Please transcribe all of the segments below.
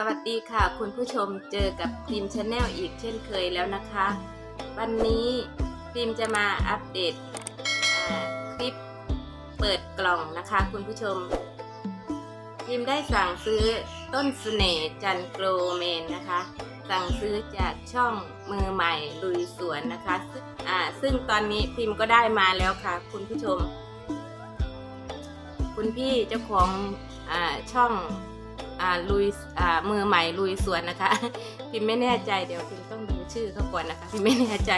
สวัสดีค่ะ คุณผู้ชมเจอกับพิมชาแนลอีกเช่นเคยแล้วนะคะ วันนี้พิมจะมาอัปเดตคลิปเปิดกล่องนะคะ คุณผู้ชม พิมได้สั่งซื้อต้นสเสน่จันโกลเมนนะคะ สั่งซื้อจากช่องมือใหม่ลุยสวนนะคะซึ่งซึ่งตอนนี้พิมก็ได้มาแล้วค่ะ คุณผู้ชม คุณพี่เจ้าของอช่อง ลุยมือใหม่ลุยสวนนะคะ พิมไม่แน่ใจเดี๋ยวพิมต้องดูชื่อเขาก่อนนะคะ พิมไม่แน่ใจ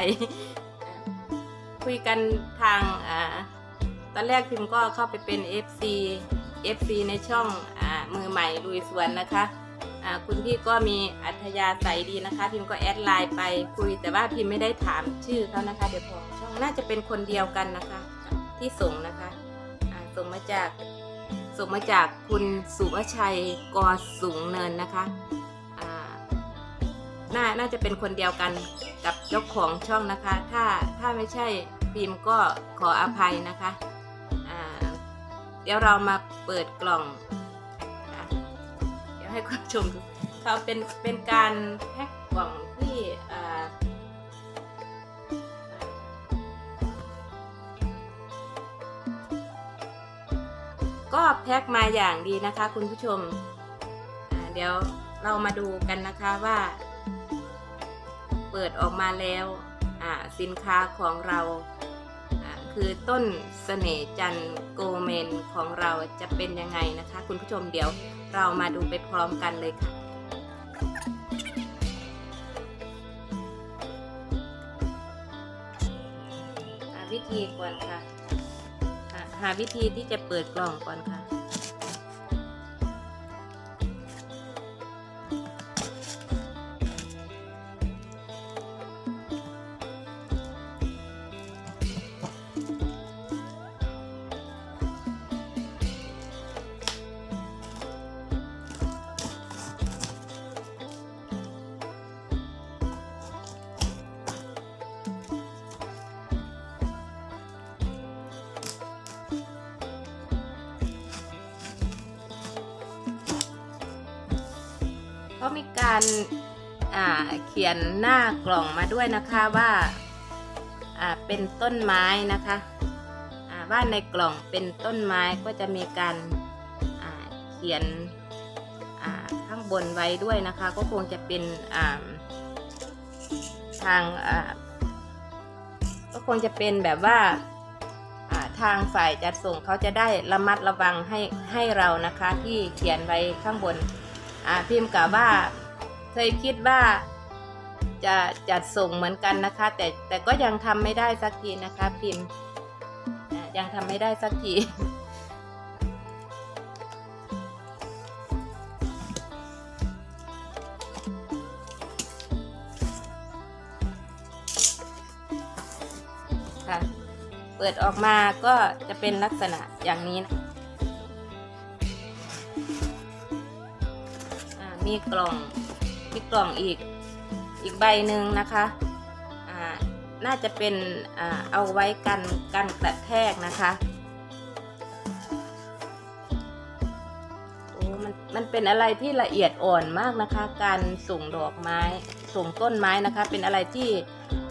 คุยกันทางอตอนแรกพิมก็เข้าไปเป็น FC FC ในช่องอมือใหม่ลุยสวนนะคะคุณพี่ก็มีอัธยาศัยดีนะคะ พิมก็แอดไลน์ไปคุยแต่ว่าพิมไม่ได้ถามชื่อเขานะคะ เดี๋ยวพอช่องน่าจะเป็นคนเดียวกันนะคะ ที่ส่งนะคะส่งมาจาก ส่งมาจากคุณสุวชัยกอสูงเนินนะคะน่าน่าจะเป็นคนเดียวกันกับเจ้าของช่องนะคะ ถ้าถ้าไม่ใช่พิมพ์ก็ขออภัยนะคะเดี๋ยวเรามาเปิดกล่อง เดี๋ยวให้คุณชมดูเขาเป็นเป็นการแพ็คกล่องที่ ก็แพ็คมาอย่างดีนะคะ คุณผู้ชม เดี๋ยวเรามาดูกันนะคะว่า เปิดออกมาแล้วสินค้าของเราคือต้นเสน่จันโกเมนของเราจะเป็นยังไงนะคะ คุณผู้ชมเดี๋ยวเรามาดูไปพร้อมกันเลยค่ะหาวิธีก่อนค่ะ หาวิธีที่จะเปิดกล่องก่อนค่ะารเขียนหน้ากล่องมาด้วยนะคะว่าเป็นต้นไม้นะคะว่าในกล่องเป็นต้นไม้ก็จะมีการาเขียนข้างบนไว้ด้วยนะคะ ก็คงจะเป็นาทางาก็คงจะเป็นแบบว่าาทางฝ่ายจัดส่งเขาจะได้ระมัดระวังให้ให้เรานะคะ ที่เขียนไว้ข้างบนพิมพ์กับว่า เคยคิดว่าจะจัดส่งเหมือนกันนะคะ แต่แต่ก็ยังทำไม่ได้สักทีนะคะพิมพ์ยังทำไม่ได้สักทีค่ะเปิดออกมาก็จะเป็นลักษณะอย่างนี้นะมีกล่อง กล่องอีกอีกใบหนึ่งนะคะอ่าน่าจะเป็นอ่าเอาไว้กันกันกระแทกนะคะโอ้มันมันเป็นอะไรที่ละเอียดอ่อนมากนะคะ การส่งดอกไม้ส่งต้นไม้นะคะ เป็นอะไรที่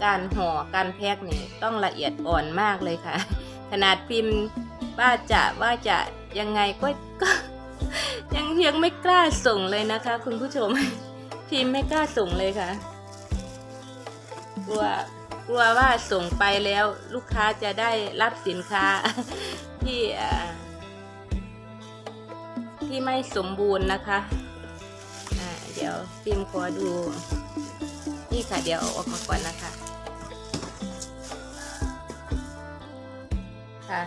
การห่อการแพ็คนี่ต้องละเอียดอ่อนมากเลยค่ะ ขนาดพิมพ์ว่าจะว่าจะยังไงก็ก็ยังยังไม่กล้าส่งเลยนะคะ คุณผู้ชม พิมพ์ไม่กล้าส่งเลยค่ะ กลัวกลัวว่าส่งไปแล้วลูกค้าจะได้รับสินค้าที่ที่ไม่สมบูรณ์นะคะเดี๋ยวพิมพ์ขอดู นี่ค่ะเดี๋ยวอออกมาก่อนนะคะค่ะ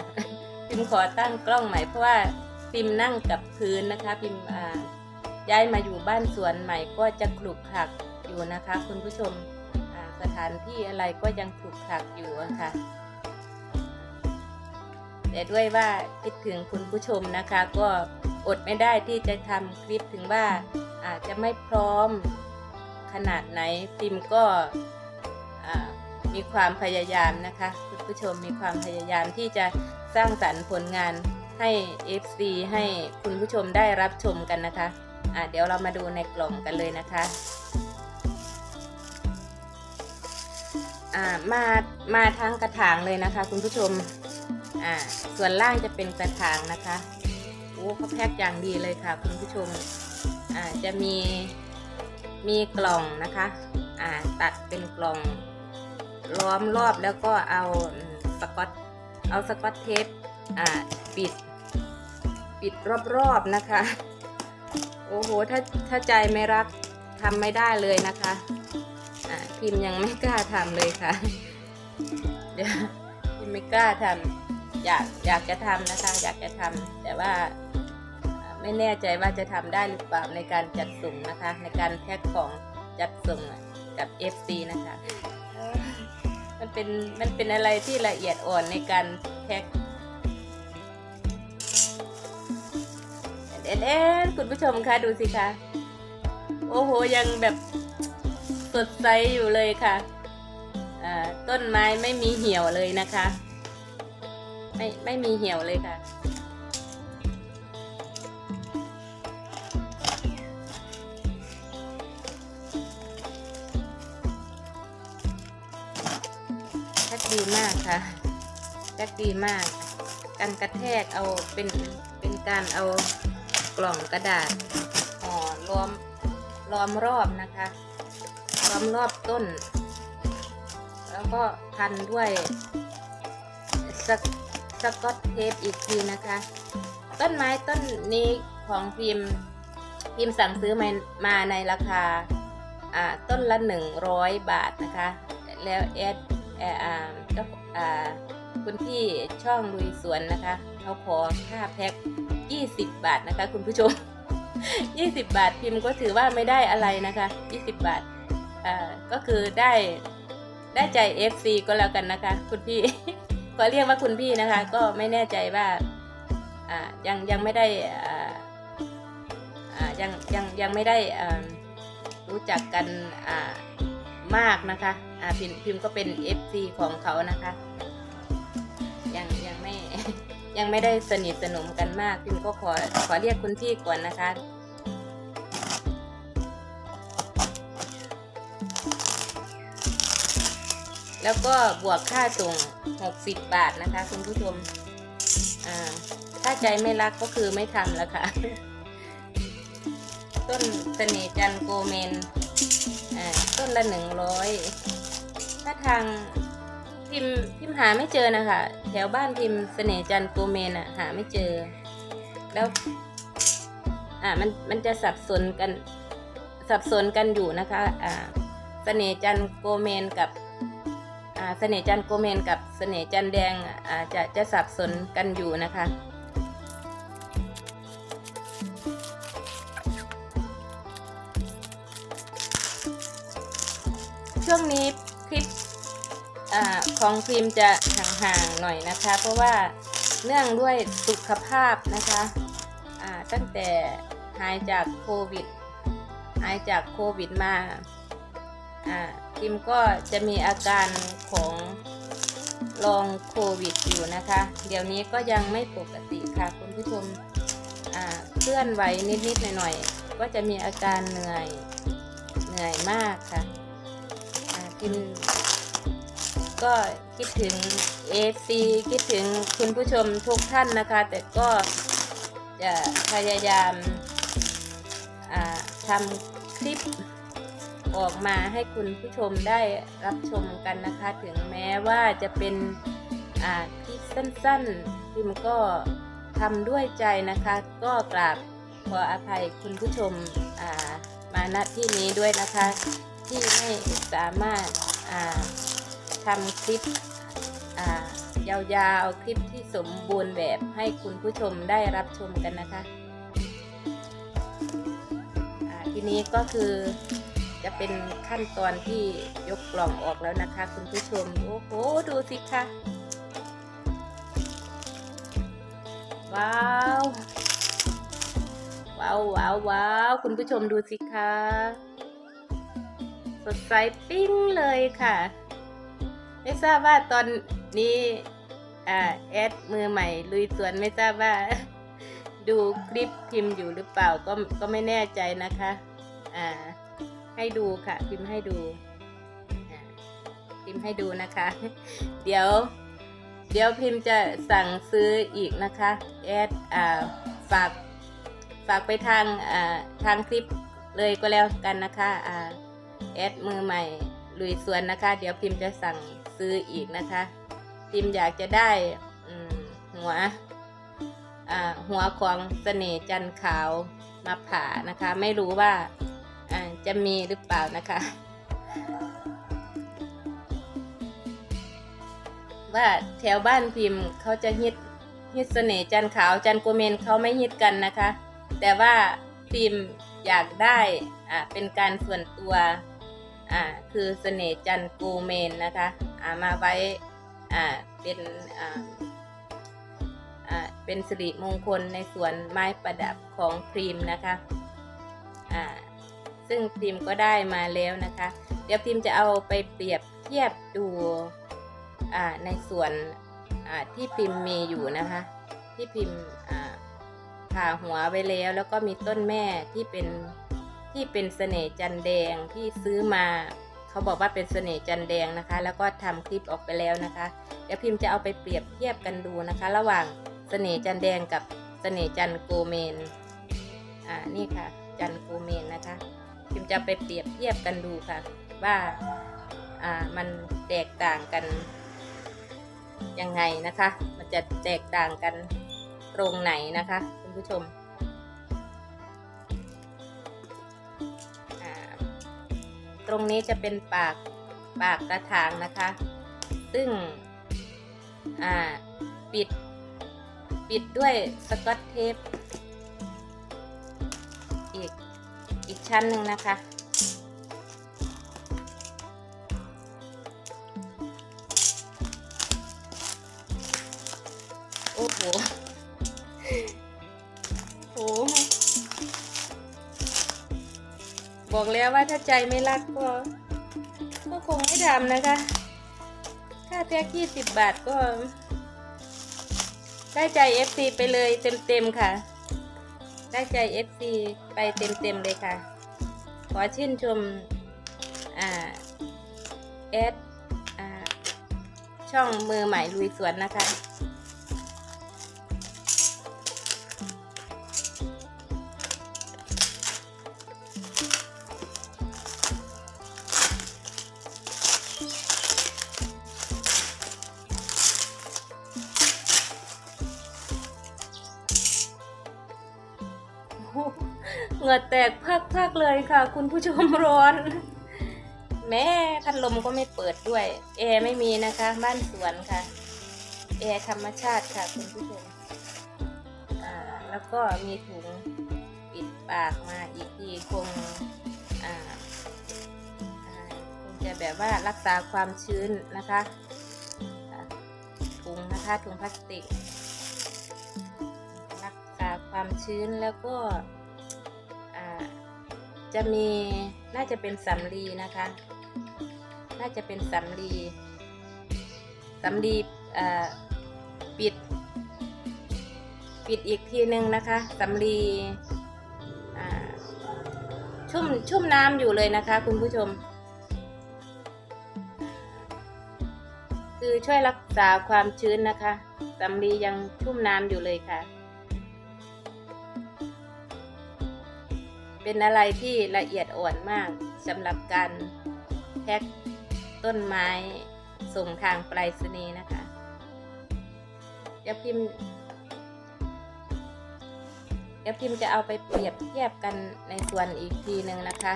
พิมขอตั้งกล้องใหม่เพราะว่าพิมนั่งกับพื้นนะคะพิมอ่า ย้ายมาอยู่บ้านสวนใหม่ก็จะขลุกขลักอยู่นะคะ คุณผู้ชมสถานที่อะไรก็ยังขลุกขลักอยู่ะค่ะแต่ด้วยว่าคิดถึงคุณผู้ชมนะคะ ก็อดไม่ได้ที่จะทำคลิปถึงว่าอาจจะไม่พร้อมขนาดไหนพิมก็มีความพยายามนะคะ คุณผู้ชมมีความพยายามที่จะสร้างสรรค์ผลงานให้ FC ให้คุณผู้ชมได้รับชมกันนะคะ อ่าเดี๋ยวเรามาดูในกล่องกันเลยนะคะอ่ามามาทั้งกระถางเลยนะคะ คุณผู้ชมอ่าส่วนล่างจะเป็นกระถางนะคะโอ้เขาแพ็คอย่างดีเลยค่ะ คุณผู้ชมอ่าจะมีมีกล่องนะคะอ่าตัดเป็นกล่องล้อมรอบแล้วก็เอาสกอตเอาสกอตเทปอ่าปิด ปิดรอบๆนะคะ อ้โห ถ้าถ้าใจไม่รักทำไม่ได้เลยนะคะอ่าพิมพ์ยังไม่กล้าทำเลยค่ะ เดี๋ยวพิมไม่กล้าทำอยากอยากจะทำนะคะ อยากจะทำแต่ว่าไม่แน่ใจว่าจะทำได้หรือเปล่าในการจัดส่งนะคะ ในการแพ็คของจัดส่งกับ FC นะคะ มันเป็นมันเป็นอะไรที่ละเอียดอ่อนในการแพ็ค เอ็นเอนคุณผู้ชมคะดูสิคะ โอ้โห ยังแบบสดใสอยู่เลยค่ะอ่าต้นไม้ไม่มีเหี่ยวเลยนะคะ ไม่ไม่มีเหี่ยวเลยค่ะ แพ็กดีมากค่ะแพ็กดีมาก การกระแทกเอาเป็นเป็นการเอา กล่องกระดาษห่อล้อมล้อมรอบนะคะล้อมรอบต้น แล้วก็พันด้วยสกสกอตเทปอีกทีนะคะ ต้นไม้ต้นนี้ของพิมพิมสั่งซื้อมามาในราคาต้นละ 100 บาทนะคะ แล้วแอดแอดอ่าเจ้าคุณพี่ช่องลุยสวนนะคะ เขาขอค่าแพ็ค 20 บาทนะคะ คุณผู้ชม 20 บาทพิมพ์ก็ถือว่าไม่ได้อะไรนะคะ 20 บาทอ่าก็คือได้ได้ใจ FC ก็แล้วกันนะคะ คุณพี่ขอเรียกว่าคุณพี่นะคะ ก็ไม่แน่ใจว่าอ่ายังยังไม่ได้อ่าอ่ายังยังยังไม่ได้อ่ารู้จักกันอ่ามากนะคะอ่าพิมพิมก็เป็น FC ของเขานะคะยัง ยังไม่ได้สนิทสนมกันมากพิมก็ขอขอเรียกคุณพี่ก่อนนะคะ แล้วก็บวกค่าส่ง 60 บาทนะคะ คุณผู้ชมถ้าใจไม่รักก็คือไม่ทำแล้วค่ะ ต้นเสน่ห์จันโกเมนต้นละหนึ่งร้อยถ้าทาง พิมพิมหาไม่เจอนะคะแถวบ้านพิมเสน่จันโกเมนอะหาไม่เจอ แล้ว อ่ามันมันจะสับสนกัน สับสนกันอยู่นะคะ อ่าเสน่จันโกเมนกับ อ่าเสน่จันโกเมนกับเสน่จันแดงอ่าจะจะสับสนกันอยู่นะคะช่วงนี้ อของฟิล์มจะห่างๆหน่อยนะคะ เพราะว่าเนื่องด้วยสุขภาพนะคะตั้งแต่หายจากโควิด หายจากโควิดมาฟิล์มก็จะมีอาการของลองโควิดอยู่นะคะ เดี๋ยวนี้ก็ยังไม่ปกติค่ะคุณผู้ชมเคลื่อนไหวนิดๆหน่อยๆก็จะมีอาการเหนื่อยเหนื่อยมากค่ะอ่าพิม ก็คิดถึง FC คิดถึงคุณผู้ชมทุกท่านนะคะ แต่ก็จะพยายามาทำคลิปออกมาให้คุณผู้ชมได้รับชมกันนะคะ ถึงแม้ว่าจะเป็นคลิปสั้นๆพิมก็ทำด้วยใจนะคะ ก็กราบขออภัยคุณผู้ชมามาณที่นี้ด้วยนะคะ ที่ไม่สามารถ ทำคลิปยาวๆ คลิปที่สมบูรณ์แบบให้คุณผู้ชมได้รับชมกันนะคะทีนี้ก็คือจะเป็นขั้นตอนที่ยกกล่องออกแล้วนะคะ คุณผู้ชม โอ้โห ดูสิคะ ว้าว ว้าวว้าวว้าวคุณผู้ชมดูสิคะ สดใสปิ้งเลยค่ะ ไม่ทราบว่าตอนนี้แอดมือใหม่ลุยสวนไม่ทราบว่า ดูคลิปพิมพ์อยู่หรือเปล่าก็ก็ไม่แน่ใจนะคะอ่าให้ดูค่ะ พิมพ์ให้ดูพิมพ์ให้ดูนะคะ เดี๋ยว เดี๋ยวพิมพ์จะสั่งซื้ออีกนะคะแอดอ่าฝากฝากไปทางอ่าทางคลิปเลยก็แล้วกันนะคะอ่าแอดมือใหม่ ลุยสวนนะคะ เดี๋ยวพิมพ์จะสั่งซื้ออีกนะคะ พิมพ์อยากจะได้หัวหัวของเสน่ห์จันขาวมาผ่านะคะ ไม่รู้ว่าจะมีหรือเปล่านะคะ ว่าแถวบ้านพิมพ์เขาจะฮิตฮิตเสน่ห์จันขาวจันโกเมนเขาไม่ฮิตกันนะคะ แต่ว่าพิมพ์อยากได้อ่าเป็นการส่วนตัว อ่าคือเสน่ห์จันทร์โกเมนนะคะอ่ามาไว้อ่าเป็นอ่าอ่าเป็นสิริมงคลในสวนไม้ประดับของพรีมนะคะอ่าซึ่งพิมก็ได้มาแล้วนะคะ เดี๋ยวพิมจะเอาไปเปรียบเทียบดูอ่าในส่วนอ่าที่พิมมีอยู่นะคะ ที่พิมอ่าผ่าหัวไว้แล้วแล้วก็มีต้นแม่ที่เป็น ที่เป็นเสน่ห์จันแดงที่ซื้อมาเขาบอกว่าเป็นเสน่ห์จันแดงนะคะ แล้วก็ทำคลิปออกไปแล้วนะคะ เดี๋ยวพิมพ์จะเอาไปเปรียบเทียบกันดูนะคะ ระหว่างเสน่ห์จันแดงกับเสน่ห์จันโกเมนอ่านี่ค่ะ จันโกเมนนะคะ พิมพ์จะไปเปรียบเทียบกันดูค่ะ ว่าอ่ามันแตกต่างกันยังไงนะคะ มันจะแตกต่างกันตรงไหนนะคะคุณผู้ชม รงนี้จะเป็นปากปากกระถางนะคะ ซึ่งปิด ปิดด้วยสกอตเทปอีกอีกชั้นหนึ่งนะคะ โอ้โหโห บอกแล้วว่าถ้าใจไม่รักก็ก็คงไม่ทำนะคะ ค่าแท็กยี่สิบบาทก็ ได้ใจ FC ไปเลยเต็มๆค่ะ ได้ใจ FC ไปเต็มๆเลยค่ะ ขอชื่นชมอ่าแอดช่องมือใหม่ลุยสวนนะคะ งื่อแตกพักๆเลยค่ะ คุณผู้ชมร้อน แม่พัดลมก็ไม่เปิดด้วย แอร์ไม่มีนะคะ บ้านสวนค่ะ แอร์ธรรมชาติค่ะคุณผู้ชมแล้วก็มีถุงปิดปากมาอีกทีคงคงจะแบบว่ารักษาความชื้นนะคะถุงนะคะถุงพลาสติก รักษาความชื้นแล้วก็ จะมีน่าจะเป็นสำลีนะคะ น่าจะเป็นสำลีสำลีปิด ปิดอีกทีหนึ่งนะคะสำลีชุ่มชุ่มน้ำอยู่เลยนะคะ คุณผู้ชม คือช่วยรักษาความชื้นนะคะสำลียังชุ่มน้ำอยู่เลยค่ะ เป็นอะไรที่ละเอียดอ่อนมากสำหรับการแพ็คต้นไม้ส่งทางไปรษณีย์นะคะเดี๋ยวพิมพ์เดี๋ยวพิมจะเอาไปเปรียบเทียบกันในส่วนอีกทีหนึ่งนะคะ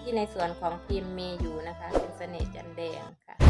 ที่ในส่วนของพิมพ์มีอยู่นะคะ เป็นเสน่ห์จันแดงค่ะ